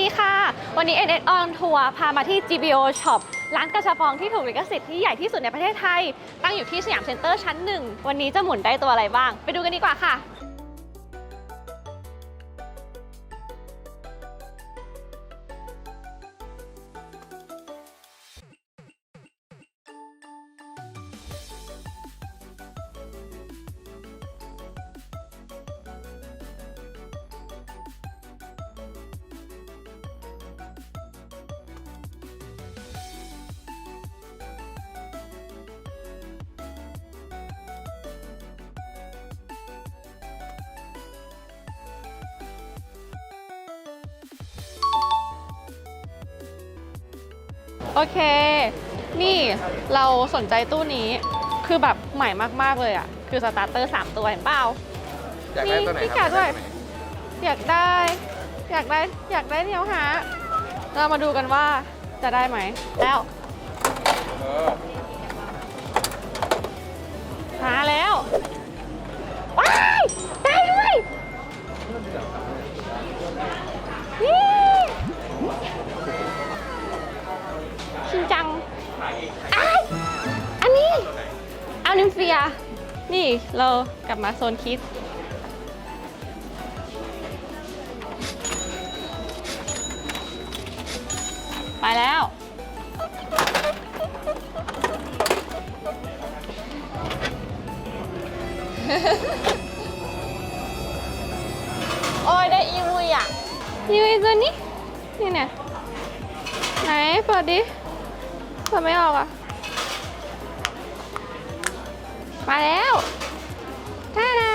ดีค่ะ วันนี้ NS on Tour พามาที่ GBO Shop ร้านกระชับองที่ถูกลิขสิทธิ์ที่ใหญ่ที่สุดในประเทศไทย ตั้งอยู่ที่สยามเซ็นเตอร์ชั้นหนึ่ง วันนี้จะหมุนได้ตัวอะไรบ้าง ไปดูกันดีกว่าค่ะ โอเค นี่เราสนใจตู้นี้คือแบบใหม่มาก ๆ เลยอะ คือสตาร์เตอร์3ตัวเห็นเปล่า อยากได้ตัวไหนมีคพี่รักาด้วย อยากได้ อยากได้ อยากได้เนียวหาเรามาดูกันว่าจะได้ไหม แล้ว เออ อ้ายอันนี้อานิมเฟีย นี่เรากลับมาโซนคิด ไปแล้ว โอ้ยได้อีวุยอะอีวุยตัวนี้ นี่เนี่ยไหนเปิดดิ เปิดไม่ออกอะ มาแล้วท่าดา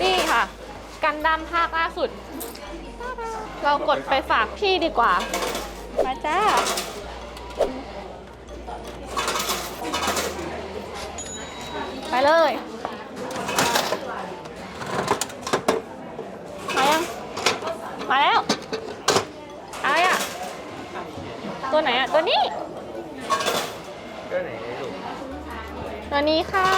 นี่ค่ะ กันดั้มภาคล่าสุด เรากดไปฝากพี่ดีกว่า มาจ้า ไป เลย มายัง มาแล้วอะไรอะ ตัวไหนอะ ตัวนี้ ตัวไหนลูกตัวนี้ค่ะ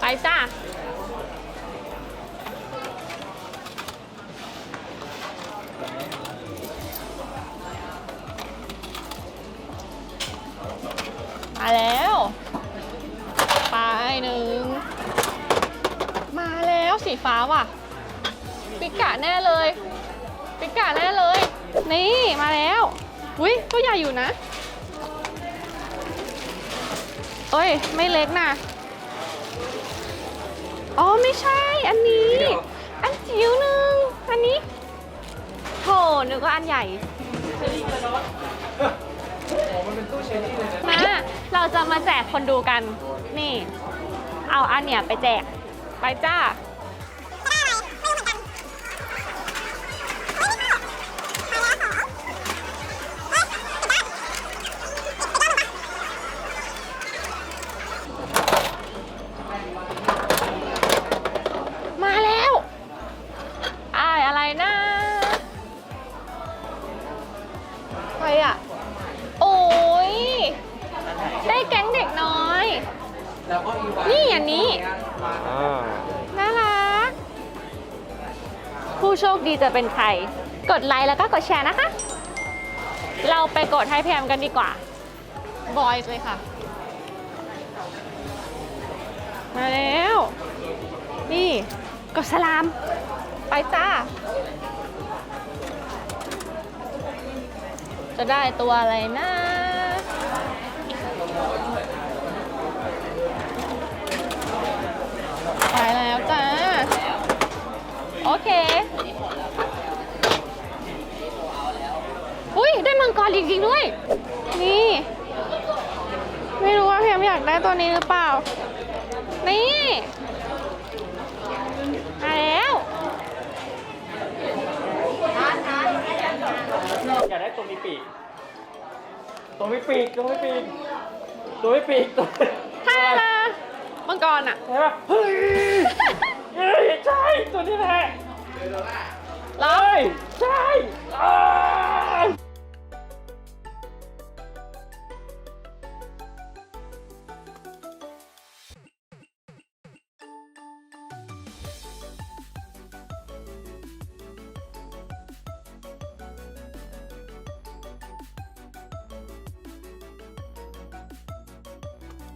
ไปจ้า มาแล้ว ไปหนึ่ง มาแล้วสีฟ้าว่ะ ปิกะแน่เลย ปิกะแน่เลย นี่มาแล้วอุ้ยตัวใหญ่อยู่นะ เอ้ย ไม่เล็กนะอ๋อไม่ใช่อันนี้ อันจิ๋วหนึ่งอันนี้โถนึกว่าอันใหญ่มันเป็นตู้เชนี่เลยนะ เราจะมาแจกคนดูกัน นี่ เอาอันเนี้ยไปแจก ไปจ้ามา อีวานี่อันนี้อ่าน่ารัก ผู้โชคดีจะเป็นใคร กดไลค์แล้วก็กดแชร์นะคะ เราไปกดให้แพมกันดีกว่า บอยเลยค่ะ มาแล้ว นี่กดสลาม ไปจ้า จะได้ตัวอะไรนะ ได้มังกรจริงๆด้วย นี่ ไม่รู้ว่าเพมอยากได้ตัวนี้หรือเปล่า นี่มาแล้วอยากได้ตัวมีปีก ตัวมีปีก ตัวมีปีก ตัวมีปีกตัวถ้าละมังกรอะใช่ปะเฮ้ยเฮ้ยใช่ ตัวนี้แหละรับเฮ้ยใช่อ้า